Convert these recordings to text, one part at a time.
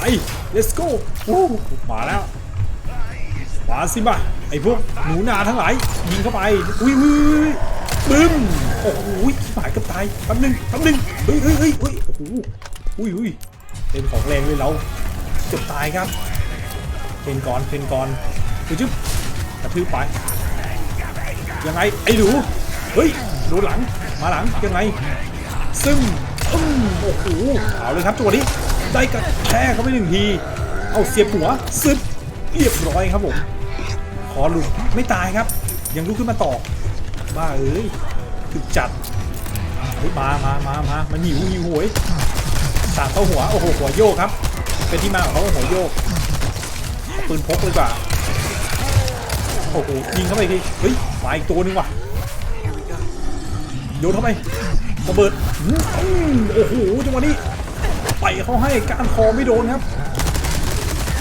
ไอ้ let's go วู้มาแล้วมาสิมาไอ้พวกหนูนาทั้งหลายยิงเข้าไปอุ้ยอุ้ยบึ้มโอ้โหหายกับตายแป๊บนึงแป๊บนึงเฮ้ยเฮ้ยเฮ้ยเฮ้ยโอ้โหอุ้ยอุ้ยเป็นของแรงเลยเราเกือบตายครับเพนก่อนเพนก่อนไปจึ๊บกระทืบไปยังไงไอ้หนูเฮ้ยโดนหลังมาหลังยังไงซึ่งอืมโอ้โหเอาเลยครับตัวนี้ ได้กระแทกเข้าไปหนึ่งที เอาเสียบหัวซึบเรียบร้อยครับผม ขอหลุดไม่ตายครับ ยังลุกขึ้นมาต่อ บ้าเอ้ยถึกจัดเฮ้ยมามามามามันหิวหิวโหวยสาดเข้าหัว โอ้โห หัวโยกครับ เป็นที่มาของเขาหัวโยก ปืนพกเลยกว่า โอ้โห ยิงเข้าไปทีเฮ้ย มาอีกตัวนึงว่ะ โยนเข้าไประเบิด โอ้โห จังหวะนี้ ไปเขาให้การคอไม่โดนครับ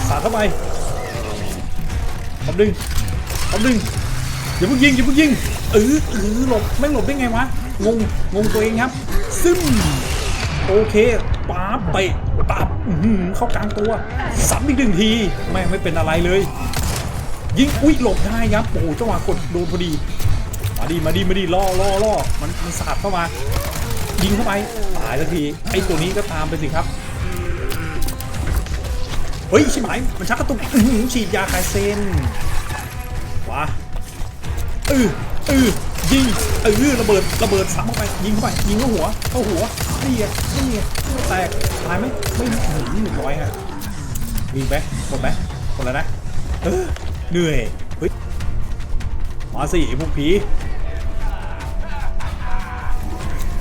สาดเข้าไปคำดึงคำดึงอย่าเพิ่งยิงอย่าเพิ่งยิงเออเออหลบไม่หลบได้ไงวะงงงงตัวเองครับ ซึ่งโอเคป๊าไปปับหือเข้ากลางตัวซ้ำอีกหนึ่งทีแม่งไม่เป็นอะไรเลย ยิงอุ้ยหลบได้ครับโอ้โหจังหวะกดโดนพอดีมาดีมาดีมาดีล่อล่อล่อมันมันสาดเข้ามา ยิงเข้าไปตายสักทีไอ้ตัวนี้ก็ตามไปสิครับเฮ้ยชิบหายมันชักกระตุกฉีดยาคลายเซนว้าเออเออยิงเออระเบิดระเบิดซ้ำเข้าไปยิงเข้าไปยิงเข้าหัวเข้าหัวนี่ไงนี่ไงแตกตายไหมไม่หนึ่งหนึ่งร้อยฮะมีไหมหมดไหมหมดแล้วนะเออเหนื่อยเฮ้ยมาสิพวกผี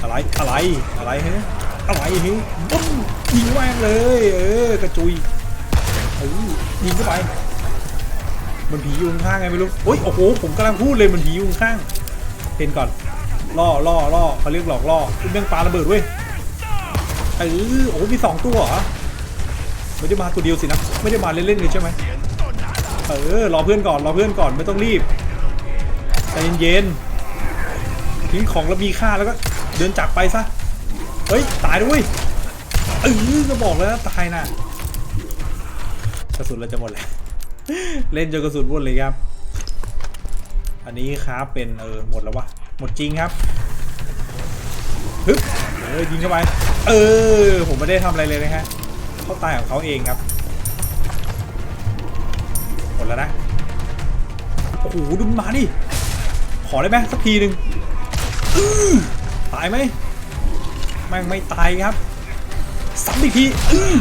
อะไรอะไรอะไรฮะอะไรฮะบึ้มยิงแม่งเลย เออกระจุยเออยิงเข้าไป มันผีอยู่ข้างไงไม่รู้โอ้ยโอ้โหผมกำลังพูดเลยมันผีอยู่ข้างๆเพนก่อนล่อล่อล่อเขาเรียกหลอกล่อคุณแม่งปลาระเบิดเว้ยเออโอ้โหมีสองตัวเหรอไม่ได้มาตัวเดียวสินะไม่ได้มาเล่นๆเลยใช่ไหมเออรอเพื่อนก่อนรอเพื่อนก่อนไม่ต้องรีบใจเย็นๆทิ้งของแล้วมีค่าแล้วก็ เดินจากไปซะ เฮ้ย ตายด้วยเออก็บอกแล้วตายนะกระสุนเราจะหมดแล้ว เล่นจนกระสุนหมดเลยครับ อันนี้ครับเป็นเออหมดแล้ววะ หมดจริงครับฮึบเออยิงเข้าไป เออ ผมไม่ได้ทำอะไรเลยนะฮะเขาตายของเขาเองครับ หมดแล้วนะ โอ้โหดูมันมาดิ ขอได้ไหมสักทีหนึ่งอื้อายไหมแม่งไม่ตายครับซ้ำอีกทีอื้อ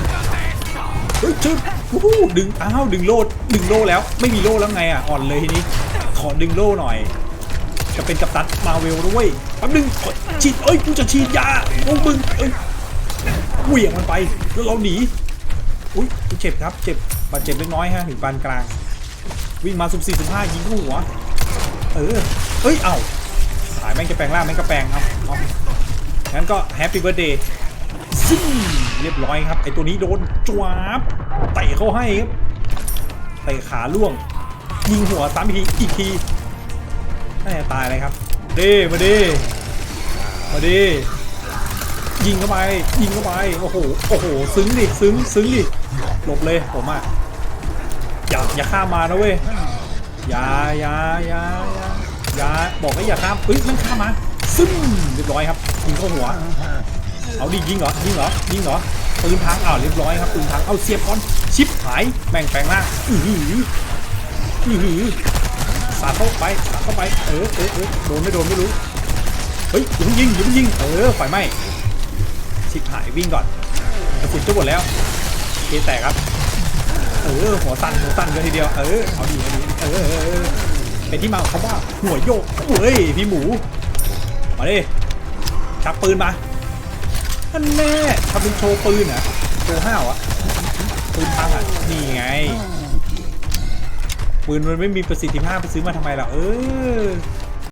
เฮ้ยชึบวู้ดึงอ้าวดึงโล่ดึงโลแล้ว ไม่มีโลแล้วไงอะอ่อนเลยทีนี้ ขอดึงโลหน่อย จะเป็นกัปตันมาเวลด้วยแป๊บนึงฉีดเอ้ยกูจะฉีดยาพวกมึงเอ้ยเหวี่ยงมันไปแล้วเราหนีอุ้ยกูเจ็บครับเจ็บบาดเจ็บเล็กน้อยฮะถึงปานกลาง วิ่งมาสุ่มสี่สุ่มห้ายิงเข้าหัวเออเฮ้ยเอ้าสา แม่งจะแปลงร่างแม่งก็แปลงเอาเอางั้นก็แฮปปี้เบิร์ดเดย์ซึ่งเรียบร้อยครับไอตัวนี้โดนจวาบเตะเข้าให้ครับเตะขาล่วง ยิงหัวซ้ำอีกทีอีกทีน่าจะตายเลยครับเด้มาเดิมาเดิยิงเข้าไปยิงเข้าไปโอ้โหโอ้โหซึ้งดิซึ้งซึ้งดิหลบเลยผมอะอย่าอย่าข้ามมานะเว้ยอย่าอย่าอย่าอย่า อย่าบอกว่าอย่าข้ามเฮ้ยมันข้ามมาซึมเรียบร้อยครับยิงเข้าหัว เอาดิยิงเหรอยิงเหรอยิงเหรอปืนพังอ้าวเรียบร้อยครับปืนพังเอาเสียบก่อนชิปหายแม่งแปลงร่างอือหืออือหือสาดเข้าไปสาดเข้าไปเออเออเออโดนไม่โดนไม่รู้เฮ้ยอย่าเพิ่งยิงอย่าเพิ่งยิงเออไฟไหม้ชิปหายวิ่งก่อนกระสุนจะหมดแล้วเคแตกครับเออหัวสั่นหัวสั่นกันทีเดียวเออเอาดีเอาดีเออ เป็นที่มาของคำว่าหัวโยกเฮ้ยพี่หมู มาดิชักปืนมาท่านแน่ทำเป็นโชว์ปืนอะโชว์ห้าวอะปืนพังอะนี่ไงปืนมันไม่มีประสิทธิภาพไปซื้อมาทำไมล่ะเออ